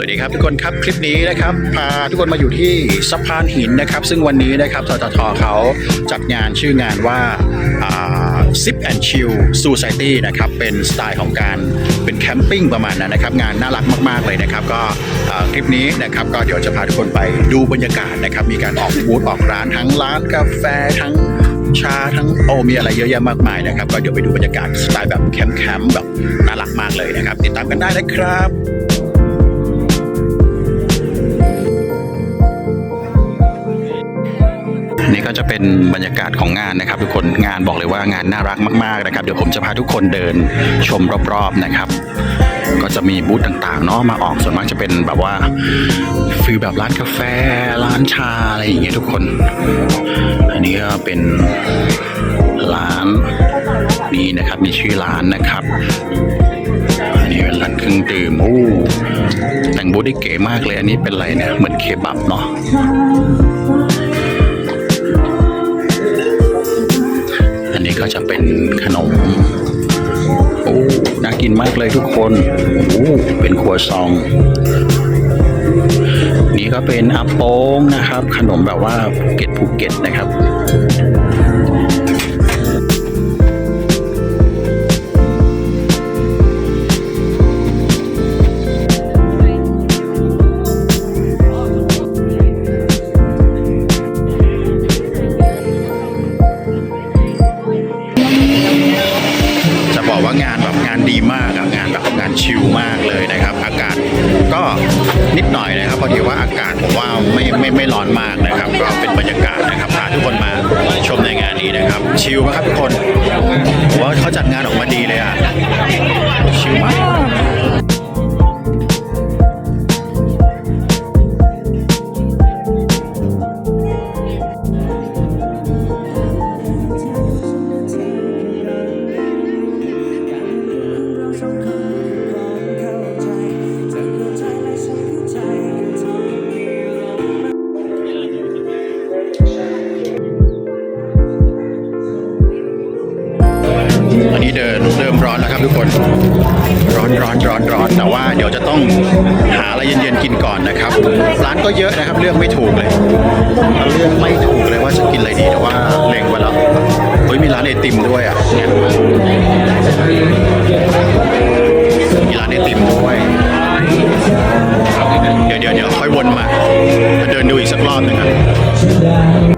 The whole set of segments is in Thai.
สวัสดีครับทุกคนครับคลิปนี้นะครับพาทุกคนมาอยู่ที่สะพานหินนะครับ ซึ่งวันนี้นะครับทททเขาจัดงานชื่องานว่าซิปแอนชิลซูซ i ตี้นะครับเป็นสไตล์ของการเป็นแคมปิ้งประมาณนั้นนะครับ งานน่ารักมาก ๆ เลยนะครับ ก็คลิปนี้นะครับก็เดี๋ยวจะพาทุกคนไปดูบรรยากาศนะครับ มีการออกบูธออกร้านทั้งร้านกาแฟทั้งชาทั้งโอมีอะไรเยอะแยะมากมายนะครับ ก็เดี๋ยวไปดูบรรยากาศสไตล์แบบแคมป์ๆแบบน่ารักมากเลยนะครับ ติดตามกันได้นะครับ นี่ก็จะเป็นบรรยากาศของงานนะครับทุกคนงานบอกเลยว่างานน่ารักมากๆนะครับ เดี๋ยวผมจะพาทุกคนเดินชมรอบๆนะครับ ก็จะมีบูธต่างๆเนาะมาออกส่วนมากจะเป็นแบบว่าฟิลแบบร้านกาแฟร้านชาอะไรอย่างเงี้ยทุกคน อันนี้ก็เป็นร้านนี่นะครับมีชื่อร้านนะครับอันนี้เป็นร้านเครื่องดื่มโอ้แต่งบูธได้เก๋มากเลยอันนี้เป็นอะไรเนี่ยเหมือนเคบับเนาะ ก็จะเป็นขนมโอ้น่ากินมากเลยทุกคนโอ้เป็นครัวซอง นี่ก็เป็นอาโป้งนะครับ ขนมแบบว่าภูเก็ตภูเก็ตนะครับ งานชิลมากเลยนะครับ อากาศก็นิดหน่อยนะครับพอดีว่าอากาศผมว่าไม่ไม่ไม่ร้อนมากนะครับ ก็เป็นบรรยากาศนะครับพาทุกคนมาชมในงานนี้นะครับ ชิลมากครับทุกคนผมว่าเขาจัดงานออกมาดี นี้เดินเริ่มร้อนแล้วครับทุกคน ร้อนร้อนร้อนร้อนแต่ว่าเดี๋ยวจะต้องหาอะไรเย็นๆกินก่อนนะครับ ร้านก็เยอะนะครับเลือกไม่ถูกเลยเลือกไม่ถูกเลยว่าจะกินอะไรดีแต่ว่าเล็งไว้แล้วเฮ้ยมีร้านไอติมด้วยอะเนี่ยมีร้านไอติมด้วยเดี๋ยวเดี๋ยวเดี๋ยวค่อยวนมาเดินดูอีกสักรอบหนึ่งครับ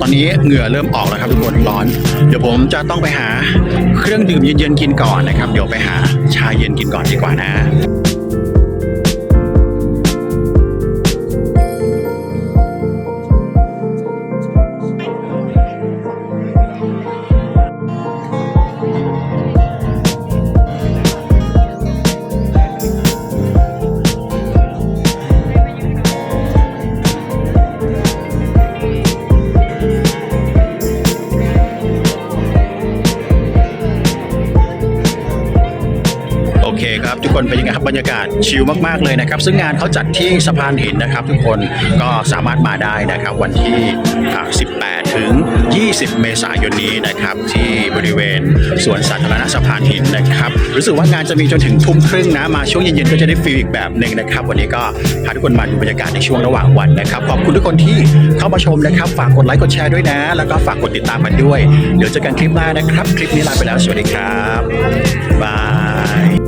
ตอนนี้เหงื่อเริ่มออกแล้วครับทุกคนร้อน เดี๋ยวผมจะต้องไปหาเครื่องดื่มเย็นๆกินก่อนนะครับ เดี๋ยวไปหาชาเย็นกินก่อนดีกว่านะ คครับทุกคนเป็นยังไงครับบรรยากาศชิลมากๆเลยนะครับ ซึ่งงานเขาจัดที่สะพานหินนะครับ ทุกคนก็สามารถมาได้นะครับ วันที่ 18 ถึง 20 เมษายนนี้นะครับ ที่บริเวณสวนสาธารณะสะพานหินนะครับรู้สึกว่างานจะมีจนถึงทุ่มครึ่งนะมาช่วงเย็นๆก็จะได้ฟีลอีกแบบหนึ่งนะครับ วันนี้ก็พาทุกคนมาดูบรรยากาศในช่วงระหว่างวันนะครับขอบคุณทุกคนที่เข้ามาชมนะครับฝากกดไลค์กดแชร์ด้วยนะ แล้วก็ฝากกดติดตามกันด้วย เดี๋ยวเจอกันคลิปหน้านะครับ คลิปนี้ลาไปแล้วสวัสดีครับบาย